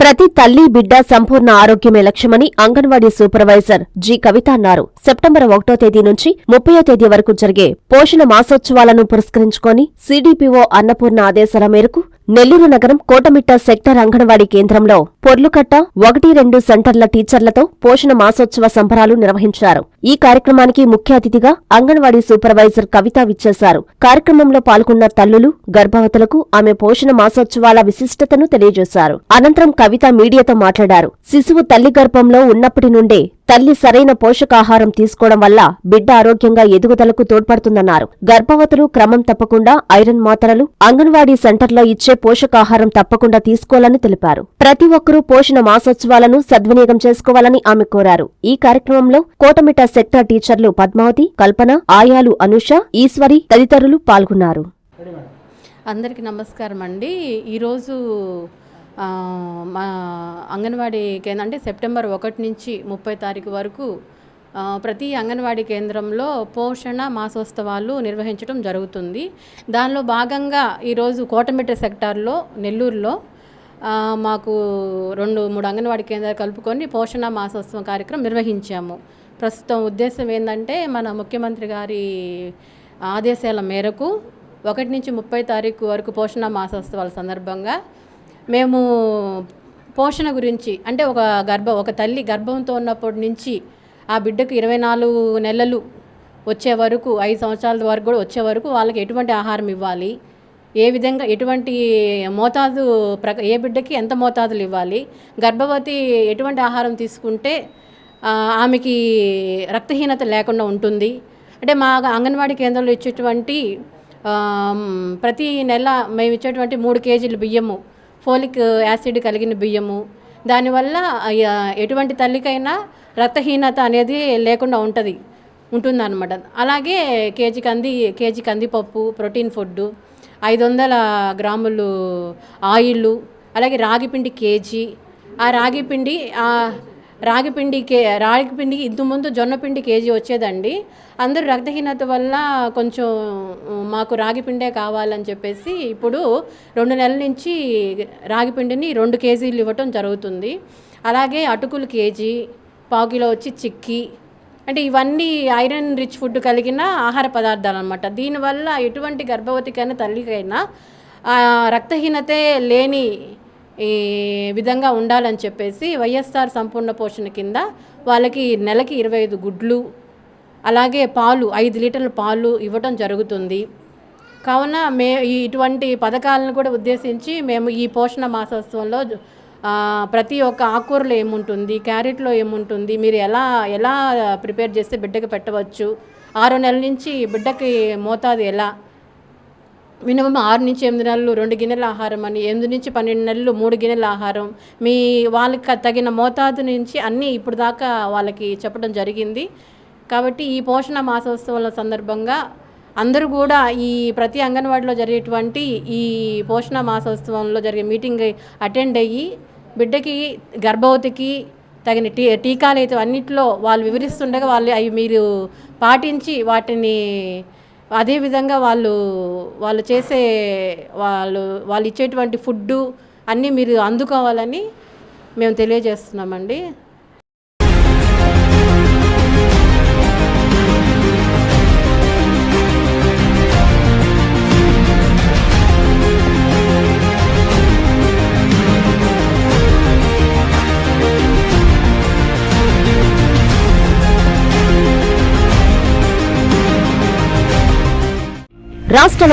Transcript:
ప్రతి తల్లి బిడ్డ సంపూర్ణ ఆరోగ్యమే లక్ష్యమని అంగన్వాడీ సూపర్వైజర్ జి. కవిత అన్నారు. సెప్టెంబర్ ఒకటో తేదీ నుంచి ముప్పయో తేదీ వరకు జరిగే పోషణ మాసోత్సవాలను పురస్కరించుకొని సిడిపిఓ అన్నపూర్ణ ఆదేశాల మేరకు నెల్లూరు నగరం కోటమిట్ట సెక్టర్ అంగన్వాడీ కేంద్రంలో పొర్లుకట్ట ఒకటి రెండు సెంటర్ల టీచర్లతో పోషణ మాసోత్సవ సంబరాలు నిర్వహించారు. ఈ కార్యక్రమానికి ముఖ్య అతిథిగా అంగన్వాడీ సూపర్వైజర్ కవిత విచ్చేశారు. కార్యక్రమంలో పాల్గొన్న తల్లులు గర్భవతులకు ఆమె పోషణ మాసోత్సవాల విశిష్టతను తెలియజేశారు. అనంతరం కవిత మీడియాతో మాట్లాడారు. శిశువు తల్లి గర్భంలో ఉన్నప్పటి నుండే తల్లి సరైన పోషకాహారం తీసుకోవడం వల్ల బిడ్డ ఆరోగ్యంగా ఎదుగుదలకు తోడ్పడుతుందన్నారు. గర్భవతులు క్రమం తప్పకుండా ఐరన్ మాత్రలు అంగన్వాడీ సెంటర్లో ఇచ్చే పోషకాహారం తప్పకుండా తీసుకోవాలని తెలిపారు. ప్రతి ఒక్కరూ పోషణ మాసోత్సవాలను సద్వినియోగం చేసుకోవాలని ఆమె కోరారు. ఈ కార్యక్రమంలో కోటమిట సెక్టర్ టీచర్లు పద్మావతి కల్పన ఆయాలు అనుష ఈశ్వరి తదితరులు పాల్గొన్నారు. అందరికీ నమస్కారం అండి ఈరోజు మా అంగన్వాడీ కేంద్రం అంటే సెప్టెంబర్ ఒకటి నుంచి ముప్పై తారీఖు వరకు ప్రతి అంగన్వాడీ కేంద్రంలో పోషణ మాసోత్సవాలు నిర్వహించడం జరుగుతుంది. దానిలో భాగంగా ఈరోజు కోటమిట్ట సెక్టార్లో నెల్లూరులో మాకు రెండు మూడు అంగన్వాడీ కేంద్రాలు కలుపుకొని పోషణ మాసోత్సవం కార్యక్రమం నిర్వహించాము. ప్రస్తుతం ఉద్దేశం ఏంటంటే మన ముఖ్యమంత్రి గారి ఆదేశాల మేరకు ఒకటి నుంచి ముప్పై తారీఖు వరకు పోషణ మాసోత్సవాల సందర్భంగా మేము పోషణ గురించి అంటే ఒక గర్భ ఒక తల్లి గర్భంతో ఉన్నప్పటి నుంచి ఆ బిడ్డకు ఇరవై నాలుగు నెలలు వచ్చే వరకు ఐదు సంవత్సరాల వరకు కూడా వచ్చే వరకు వాళ్ళకి ఎటువంటి ఆహారం ఇవ్వాలి ఏ విధంగా ఎటువంటి మోతాదు ప్రక ఏ బిడ్డకి ఎంత మోతాదులు ఇవ్వాలి గర్భవతి ఎటువంటి ఆహారం తీసుకుంటే ఆమెకి రక్తహీనత లేకుండా ఉంటుంది. అంటే మా అంగన్వాడీ కేంద్రంలో ఇచ్చేటువంటి ప్రతి నెల మేము ఇచ్చేటువంటి మూడు కేజీలు బియ్యము ఫోలిక్ యాసిడ్ కలిగిన బియ్యము. దానివల్ల ఎటువంటి తల్లికైనా రక్తహీనత అనేది లేకుండా ఉంటుంది ఉంటుందన్నమాట. అలాగే కేజీ కంది కేజీ కందిపప్పు ప్రోటీన్ ఫుడ్ ఐదు వందల గ్రాములు ఆయిల్ అలాగే రాగిపిండి కేజీ. ఆ రాగిపిండి పిండి రాగిపిండి కే రాగిపిండికి ఇంత ముందు జొన్నపిండి కేజీ వచ్చేదండి. అందరూ రక్తహీనత వల్ల కొంచెం మాకు రాగిపిండే కావాలని చెప్పేసి ఇప్పుడు రెండు నెలల నుంచి రాగిపిండిని రెండు కేజీలు ఇవ్వటం జరుగుతుంది. అలాగే అటుకులు కేజీ పావు కిలో వచ్చి చిక్కీ అంటే ఇవన్నీ ఐరన్ రిచ్ ఫుడ్ కలిగిన ఆహార పదార్థాలు అనమాట దీనివల్ల ఎటువంటి గర్భవతికైనా తల్లికైనా రక్తహీనతే లేని ఈ విధంగా ఉండాలని చెప్పేసి వైఎస్ఆర్ సంపూర్ణ పోషణ కింద వాళ్ళకి నెలకి ఇరవై ఐదు గుడ్లు అలాగే పాలు ఐదు లీటర్ల పాలు ఇవ్వటం జరుగుతుంది. కావున మే ఈ ఇటువంటి పథకాలను కూడా ఉద్దేశించి మేము ఈ పోషణ మాసోత్సవంలో ప్రతి ఒక్క ఆకుకూరలో ఏముంటుంది క్యారెట్లో ఏముంటుంది మీరు ఎలా ఎలా ప్రిపేర్ చేస్తే బిడ్డకి పెట్టవచ్చు ఆరు నెలల నుంచి బిడ్డకి మోతాదు ఎలా మినిమం ఆరు నుంచి ఎనిమిది నెలలు రెండు గిన్నెల ఆహారం అని ఎనిమిది నుంచి పన్నెండు నెలలు మూడు గిన్నెల ఆహారం. మీ వాళ్ళకి తగిన మోతాదు నుంచి అన్నీ ఇప్పుడు దాకా వాళ్ళకి చెప్పడం జరిగింది. కాబట్టి ఈ పోషణ మాసోత్సవాల సందర్భంగా అందరూ కూడా ఈ ప్రతి అంగన్వాడీలో జరిగేటువంటి ఈ పోషణ మాసోత్సవంలో జరిగే మీటింగ్ అటెండ్ అయ్యి బిడ్డకి గర్భవతికి తగిన టీ టీకాలు అయితే అన్నింటిలో వాళ్ళు వివరిస్తుండగా వాళ్ళు అవి మీరు పాటించి వాటిని అదేవిధంగా వాళ్ళు వాళ్ళు చేసే వాళ్ళు వాళ్ళు ఇచ్చేటువంటి ఫుడ్డు అన్నీ మీరు అందుకోవాలని మేము తెలియజేస్తున్నామండి. రాష్ట్ర